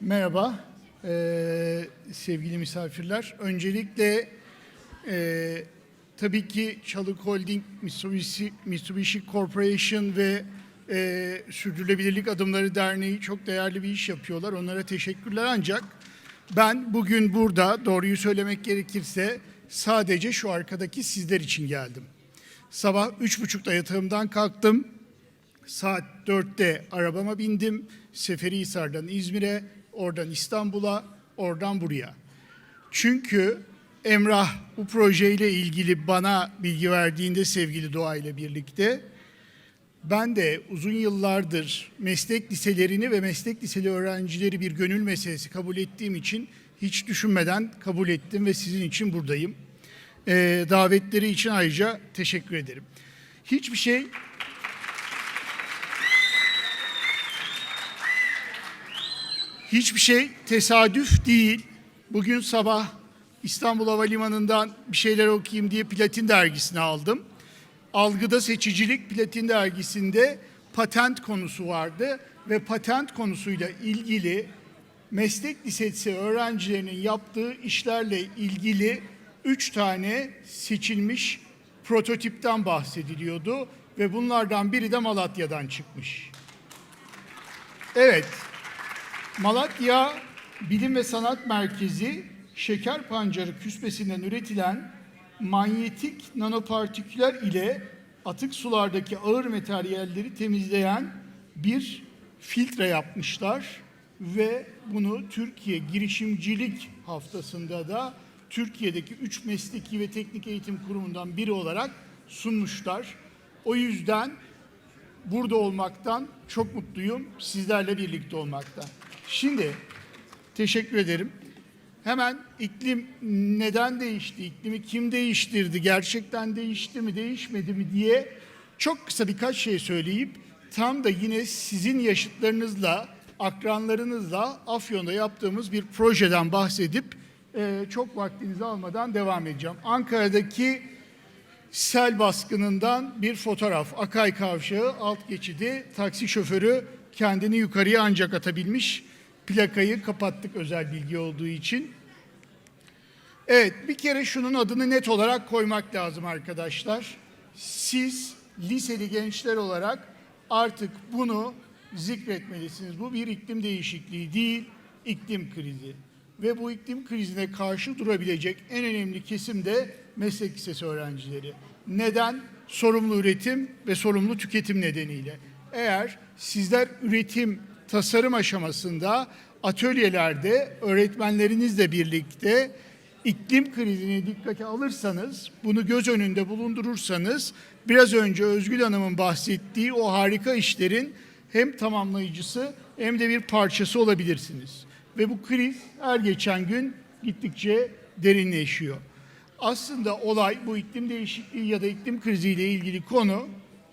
Merhaba eee, sevgili misafirler. Öncelikle eee, tabii ki Çalık Holding, Mitsubishi, Mitsubishi Corporation ve eee Sürdürülebilirlik Adımları Derneği çok değerli bir iş yapıyorlar. Onlara teşekkürler ancak ben bugün burada doğruyu söylemek gerekirse sadece şu arkadaki sizler için geldim. Sabah üç buçukta yatağımdan kalktım. Saat 4'te arabama bindim. Seferihisar'dan İzmir'e, oradan İstanbul'a, oradan buraya. Çünkü Emrah bu projeyle ilgili bana bilgi verdiğinde sevgili Doğa ile birlikte ben de uzun yıllardır meslek liselerini ve meslek liseli öğrencileri bir gönül meselesi kabul ettiğim için hiç düşünmeden kabul ettim ve sizin için buradayım. Ee, davetleri için ayrıca teşekkür ederim. Hiçbir şey Hiçbir şey tesadüf değil. Bugün sabah İstanbul Havalimanı'ndan bir şeyler okuyayım diye Platin dergisini aldım. Algıda Seçicilik Platin dergisinde patent konusu vardı ve patent konusuyla ilgili meslek lisesi öğrencilerinin yaptığı işlerle ilgili üç tane seçilmiş prototipten bahsediliyordu ve bunlardan biri de Malatya'dan çıkmış. Evet, Malatya Bilim ve Sanat Merkezi şeker pancarı küspesinden üretilen manyetik nanopartiküler ile atık sulardaki ağır materyalleri temizleyen bir filtre yapmışlar ve bunu Türkiye Girişimcilik Haftası'nda da Türkiye'deki üç mesleki ve teknik eğitim kurumundan biri olarak sunmuşlar. O yüzden burada olmaktan çok mutluyum. Sizlerle birlikte olmaktan. Şimdi teşekkür ederim. Hemen iklim neden değişti, iklimi kim değiştirdi, gerçekten değişti mi, değişmedi mi diye çok kısa birkaç şey söyleyip tam da yine sizin yaşıtlarınızla, akranlarınızla Afyon'da yaptığımız bir projeden bahsedip eee, çok vaktinizi almadan devam edeceğim. Ankara'daki sel baskınından bir fotoğraf. Akay Kavşağı alt geçidi taksi şoförü kendini yukarıya ancak atabilmiş. Plakayı kapattık özel bilgi olduğu için. Evet bir kere şunun adını net olarak koymak lazım arkadaşlar. Siz liseli gençler olarak artık bunu zikretmelisiniz. Bu bir iklim değişikliği değil, iklim krizi. Ve bu iklim krizine karşı durabilecek en önemli kesim de meslek lisesi öğrencileri. Neden? Sorumlu üretim ve sorumlu tüketim nedeniyle. Eğer sizler üretim, tasarım aşamasında atölyelerde öğretmenlerinizle birlikte iklim krizini dikkate alırsanız, bunu göz önünde bulundurursanız biraz önce Özgül Hanım'ın bahsettiği o harika işlerin hem tamamlayıcısı hem de bir parçası olabilirsiniz. Ve bu kriz her geçen gün gittikçe derinleşiyor. Aslında olay bu iklim değişikliği ya da iklim kriziyle ilgili konu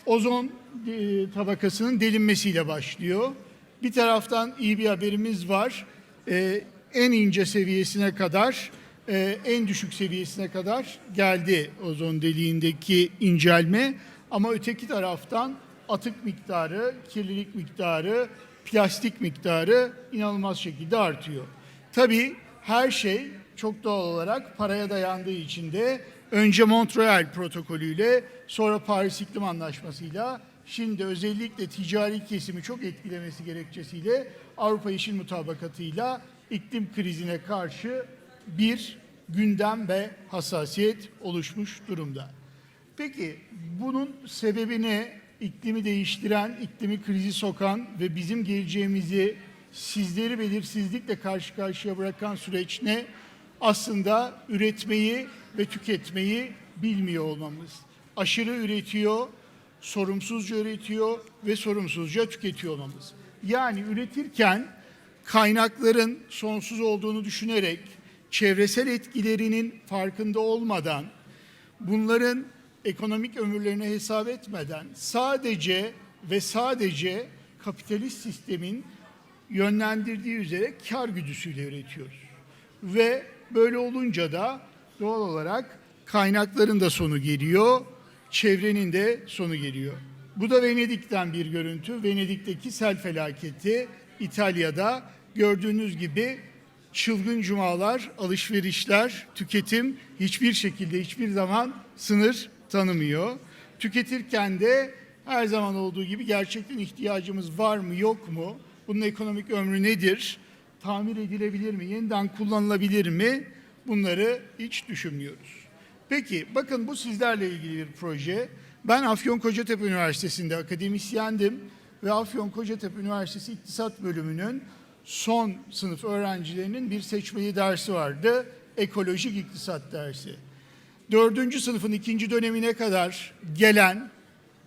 ozon e, tabakasının delinmesiyle başlıyor. Bir taraftan iyi bir haberimiz var. E, en ince seviyesine kadar, e, en düşük seviyesine kadar geldi ozon deliğindeki incelme. Ama öteki taraftan atık miktarı, kirlilik miktarı, plastik miktarı inanılmaz şekilde artıyor. Tabii her şey çok doğal olarak paraya dayandığı için de önce Montreal protokolüyle sonra Paris İklim Anlaşması'yla şimdi özellikle ticari kesimi çok etkilemesi gerekçesiyle Avrupa Yeşil Mutabakatı'yla iklim krizine karşı bir gündem ve hassasiyet oluşmuş durumda. Peki bunun sebebi ne? İklimi değiştiren, iklimi krizi sokan ve bizim geleceğimizi sizleri belirsizlikle karşı karşıya bırakan süreç ne? Aslında üretmeyi ve tüketmeyi bilmiyor olmamız. Aşırı üretiyor, sorumsuzca üretiyor ve sorumsuzca tüketiyor olmamız. Yani üretirken kaynakların sonsuz olduğunu düşünerek, çevresel etkilerinin farkında olmadan, bunların ekonomik ömürlerini hesap etmeden sadece ve sadece kapitalist sistemin yönlendirdiği üzere kar güdüsüyle üretiyoruz. Ve böyle olunca da doğal olarak kaynakların da sonu geliyor, çevrenin de sonu geliyor. Bu da Venedik'ten bir görüntü. Venedik'teki sel felaketi, İtalya'da gördüğünüz gibi çılgın cumalar, alışverişler, tüketim hiçbir şekilde hiçbir zaman sınır tanımıyor. Tüketirken de her zaman olduğu gibi gerçekten ihtiyacımız var mı yok mu? Bunun ekonomik ömrü nedir? Tamir edilebilir mi? Yeniden kullanılabilir mi? Bunları hiç düşünmüyoruz. Peki bakın bu sizlerle ilgili bir proje. Ben Afyon Kocatepe Üniversitesi'nde akademisyendim ve Afyon Kocatepe Üniversitesi İktisat Bölümünün son sınıf öğrencilerinin bir seçmeli dersi vardı. Ekolojik İktisat dersi. Dördüncü sınıfın ikinci dönemine kadar gelen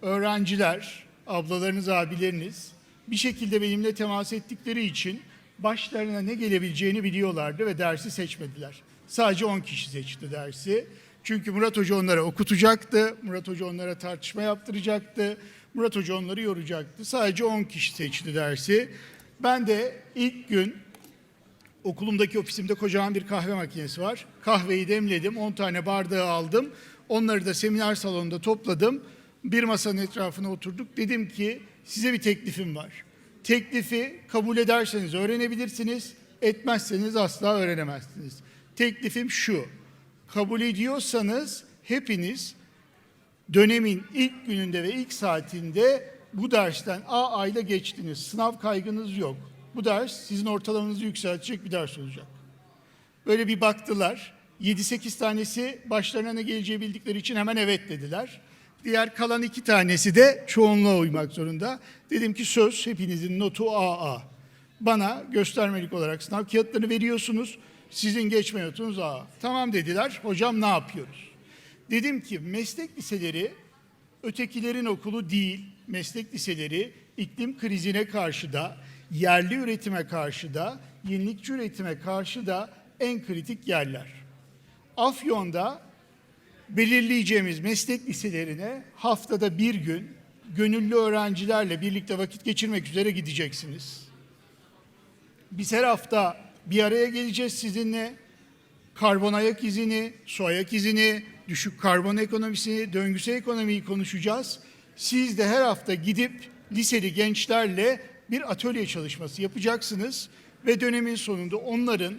öğrenciler, ablalarınız, abileriniz bir şekilde benimle temas ettikleri için başlarına ne gelebileceğini biliyorlardı ve dersi seçmediler. Sadece 10 kişi seçti dersi. Çünkü Murat Hoca onlara okutacaktı, Murat Hoca onlara tartışma yaptıracaktı, Murat Hoca onları yoracaktı. Sadece 10 kişi seçti dersi. Ben de ilk gün okulumdaki ofisimde kocaman bir kahve makinesi var. Kahveyi demledim, 10 tane bardağı aldım. Onları da seminer salonunda topladım. Bir masanın etrafına oturduk. Dedim ki size bir teklifim var. Teklifi kabul ederseniz öğrenebilirsiniz, etmezseniz asla öğrenemezsiniz. Teklifim şu. Kabul ediyorsanız hepiniz dönemin ilk gününde ve ilk saatinde bu dersten A ayda geçtiniz. Sınav kaygınız yok. Bu ders sizin ortalamanızı yükseltecek bir ders olacak. Böyle bir baktılar. 7-8 tanesi başlarına ne geleceği bildikleri için hemen evet dediler. Diğer kalan iki tanesi de çoğunluğa uymak zorunda. Dedim ki söz hepinizin notu AA. Bana göstermelik olarak sınav kağıtlarını veriyorsunuz. Sizin geçme notunuz AA. Tamam dediler. Hocam ne yapıyoruz? Dedim ki meslek liseleri ötekilerin okulu değil, meslek liseleri iklim krizine karşı da, yerli üretime karşı da, yenilikçi üretime karşı da en kritik yerler. Afyon'da belirleyeceğimiz meslek liselerine haftada bir gün gönüllü öğrencilerle birlikte vakit geçirmek üzere gideceksiniz. Biz her hafta bir araya geleceğiz sizinle. Karbon ayak izini, su ayak izini, düşük karbon ekonomisini, döngüsel ekonomiyi konuşacağız. Siz de her hafta gidip liseli gençlerle bir atölye çalışması yapacaksınız ve dönemin sonunda onların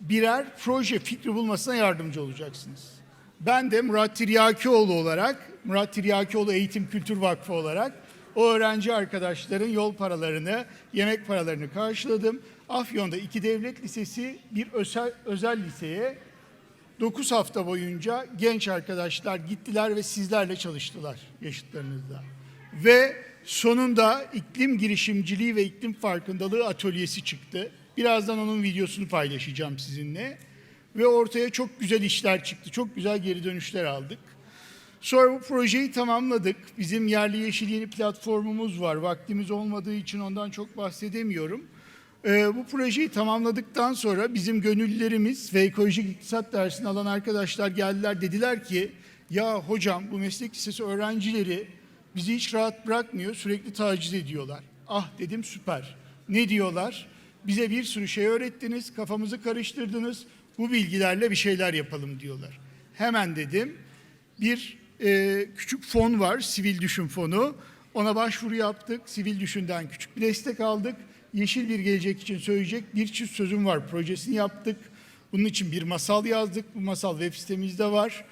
birer proje fikri bulmasına yardımcı olacaksınız. Ben de Murat Tiryakioğlu olarak, Murat Tiryakioğlu Eğitim Kültür Vakfı olarak o öğrenci arkadaşların yol paralarını, yemek paralarını karşıladım. Afyon'da iki devlet lisesi, bir özel, özel liseye 9 hafta boyunca genç arkadaşlar gittiler ve sizlerle çalıştılar yaşıtlarınızla. Ve sonunda iklim girişimciliği ve iklim farkındalığı atölyesi çıktı. Birazdan onun videosunu paylaşacağım sizinle. Ve ortaya çok güzel işler çıktı. Çok güzel geri dönüşler aldık. Sonra bu projeyi tamamladık. Bizim yerli yeşil yeni platformumuz var. Vaktimiz olmadığı için ondan çok bahsedemiyorum. Ee, bu projeyi tamamladıktan sonra bizim gönüllülerimiz ve ekolojik iktisat dersini alan arkadaşlar geldiler dediler ki ya hocam bu meslek lisesi öğrencileri bizi hiç rahat bırakmıyor sürekli taciz ediyorlar. Ah dedim süper. Ne diyorlar? Bize bir sürü şey öğrettiniz, kafamızı karıştırdınız. Bu bilgilerle bir şeyler yapalım diyorlar. Hemen dedim bir e, küçük fon var, Sivil Düşün Fonu. Ona başvuru yaptık. Sivil Düşün'den küçük bir destek aldık. Yeşil bir gelecek için söyleyecek bir çift sözüm var projesini yaptık. Bunun için bir masal yazdık. Bu masal web sitemizde var.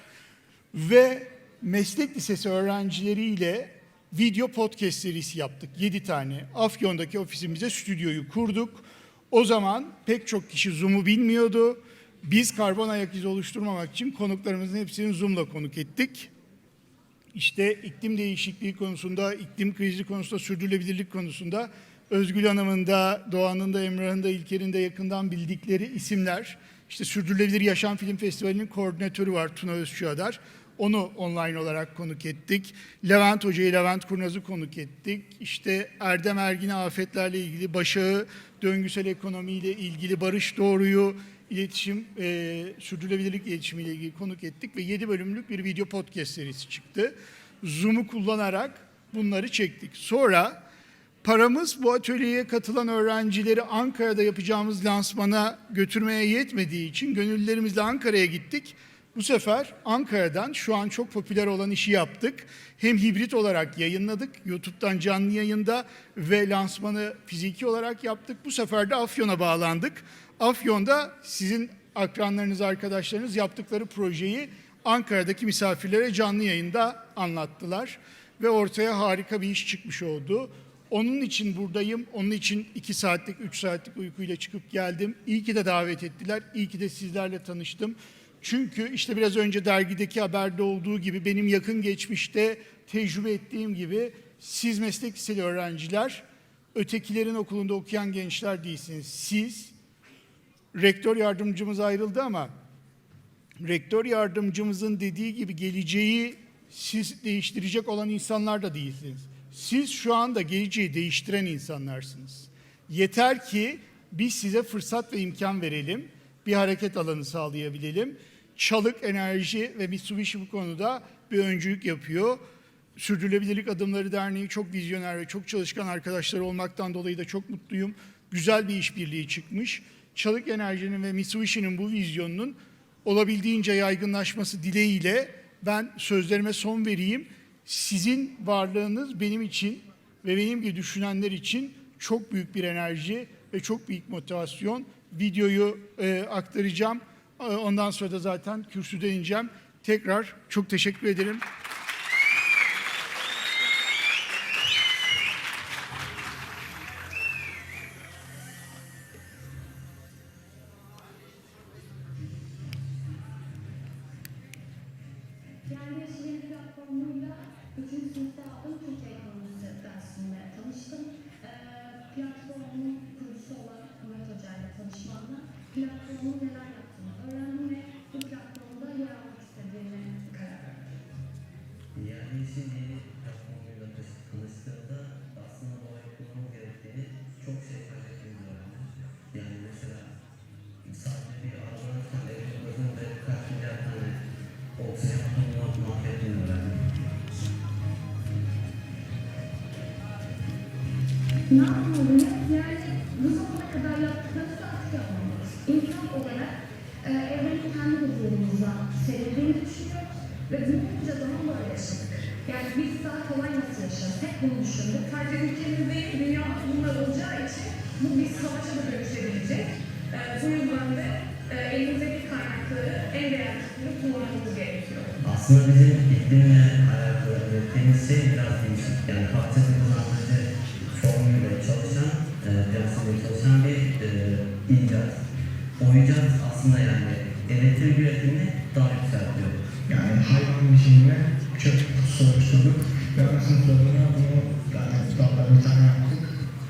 Ve meslek lisesi öğrencileriyle video podcast serisi yaptık. 7 tane. Afyon'daki ofisimize stüdyoyu kurduk. O zaman pek çok kişi Zoom'u bilmiyordu. Biz karbon ayak izi oluşturmamak için konuklarımızın hepsini Zoom'la konuk ettik. İşte iklim değişikliği konusunda, iklim krizi konusunda, sürdürülebilirlik konusunda Özgül Hanım'ın da, Doğan'ın da, Emrah'ın da, İlker'in de yakından bildikleri isimler. İşte Sürdürülebilir Yaşam Film Festivali'nin koordinatörü var Tuna Özçuadar. Onu online olarak konuk ettik. Levent Hoca'yı, Levent Kurnaz'ı konuk ettik. İşte Erdem Ergin'i afetlerle ilgili, Başak'ı döngüsel ekonomiyle ilgili, Barış Doğru'yu iletişim, e, sürdürülebilirlik iletişimiyle ilgili konuk ettik ve 7 bölümlük bir video podcast serisi çıktı. Zoom'u kullanarak bunları çektik. Sonra paramız bu atölyeye katılan öğrencileri Ankara'da yapacağımız lansmana götürmeye yetmediği için gönüllülerimizle Ankara'ya gittik. Bu sefer Ankara'dan şu an çok popüler olan işi yaptık. Hem hibrit olarak yayınladık, YouTube'dan canlı yayında ve lansmanı fiziki olarak yaptık. Bu sefer de Afyon'a bağlandık. Afyon'da sizin akranlarınız, arkadaşlarınız yaptıkları projeyi Ankara'daki misafirlere canlı yayında anlattılar. Ve ortaya harika bir iş çıkmış oldu. Onun için buradayım. Onun için iki saatlik, üç saatlik uykuyla çıkıp geldim. İyi ki de davet ettiler. İyi ki de sizlerle tanıştım. Çünkü işte biraz önce dergideki haberde olduğu gibi benim yakın geçmişte tecrübe ettiğim gibi siz meslek liseli öğrenciler ötekilerin okulunda okuyan gençler değilsiniz. Siz rektör yardımcımız ayrıldı ama rektör yardımcımızın dediği gibi geleceği siz değiştirecek olan insanlar da değilsiniz. Siz şu anda geleceği değiştiren insanlarsınız. Yeter ki biz size fırsat ve imkan verelim. Bir hareket alanı sağlayabilelim. Çalık Enerji ve Mitsubishi bu konuda bir öncülük yapıyor. Sürdürülebilirlik Adımları Derneği çok vizyoner ve çok çalışkan arkadaşlar olmaktan dolayı da çok mutluyum. Güzel bir işbirliği çıkmış. Çalık Enerji'nin ve Mitsubishi'nin bu vizyonunun olabildiğince yaygınlaşması dileğiyle ben sözlerime son vereyim. Sizin varlığınız benim için ve benim gibi düşünenler için çok büyük bir enerji ve çok büyük motivasyon. Videoyu e, aktaracağım. E, Ondan sonra da zaten kürsüden ineceğim. Tekrar çok teşekkür ederim. Yani şimdi platformuyla tanıştığımda aslında doğayı kullanmamız gerektiğini çok şey öğrendim. Yani mesela sadece bir tutan evin özünde kaç milyar tane oksijen atomunu mahvettiğini öğrendim. Ne yapmalıyız? Yani bu zamana kadar yaptıklarımızı artık yapmamalıyız. İnsan olarak e, evrenin kendi huzurumuza serildiğini düşünüyoruz ve bunca zaman böyle yaşadık. Yani biz daha kolay nasıl yaşarız? Hep bunu düşündük. Sadece ülkemiz değil, dünyada bunlar olacağı için bu bir savaşa da dönüşebilecek. Ee, bu yüzden de e, elimizdeki kaynakları en değerli tutmayı kullanmamız gerekiyor. Aslında bizim iklimle alakalı ürettiğimiz şey biraz değişik. Yani parçası kullanıcı formuyla çalışan, e, prensibiyle çalışan bir e, icat. O icat aslında yani elektrik üretimini daha yükseltiyor. Yani hayvan biçimine çok soruşturduk ve ön sınıflarına bunu kitaplarda bir tane yaptık.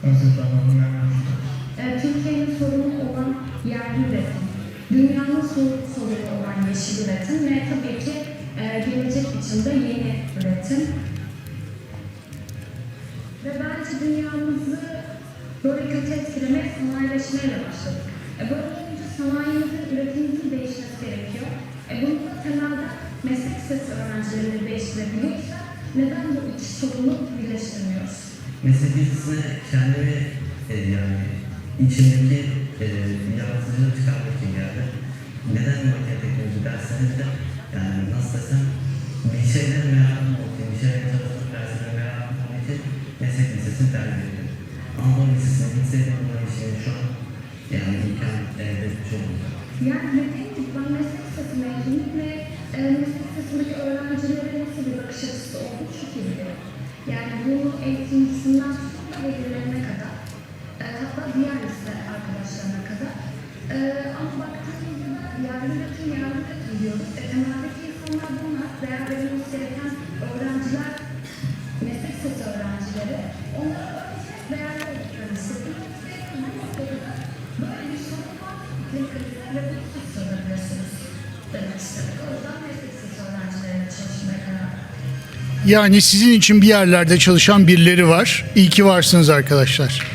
Ön sınıflarına bunu yapmıştık. E, Türkiye'nin sorunu olan yerli üretim, dünyanın sorunu, sorunu olan yeşil üretim ve tabii ki e, gelecek içinde yeni üretim. Ve bence dünyamızı böyle kötü etkilemeye sanayileşmeyle başladık. E, böyle olunca sanayimizin, üretimimizin değişmesi gerekiyor. E, bunu da temelde meslek lisesi öğrencilerini değiştirebiliyorsa neden bu iki sorunu birleştirmiyoruz? Meslek lisesine kendimi e, yani içimdeki e, yaratıcılığı çıkarmak için geldim. Neden makine teknoloji derseniz de yani nasıl desem bir şeylere merakım için, bir şeylere çalışmak derslere merakım olduğu için meslek lisesini tercih ettim. Anadolu Lisesi'ne gitseydim bunların işini şu an yani imkan elde etmiş olurdum. Yani dediğim gibi ben meslek lisesi mezunuyum ve meslek lisesindeki öğrencilere nasıl bir bakış açısı olduğunu çok iyi biliyorum. Yani bunu eğitimcisinden tutun da velilerine kadar, e, hatta diğer lise arkadaşlarına kadar. E, ama baktığımızda yerli üretim, yerli üretim diyoruz. E, temeldeki insanlar bunlar, değer verilmesi gereken öğrenciler, meslek lisesi öğrencileri. Onlara önce değerli olduklarını hissediyoruz bu böyle bir sorun var. Ve bunu siz sorabilirsiniz demek istedik. O yüzden meslek lisesi öğrencilerine çalışmaya karar verdik. Yani sizin için bir yerlerde çalışan birileri var. İyi ki varsınız arkadaşlar.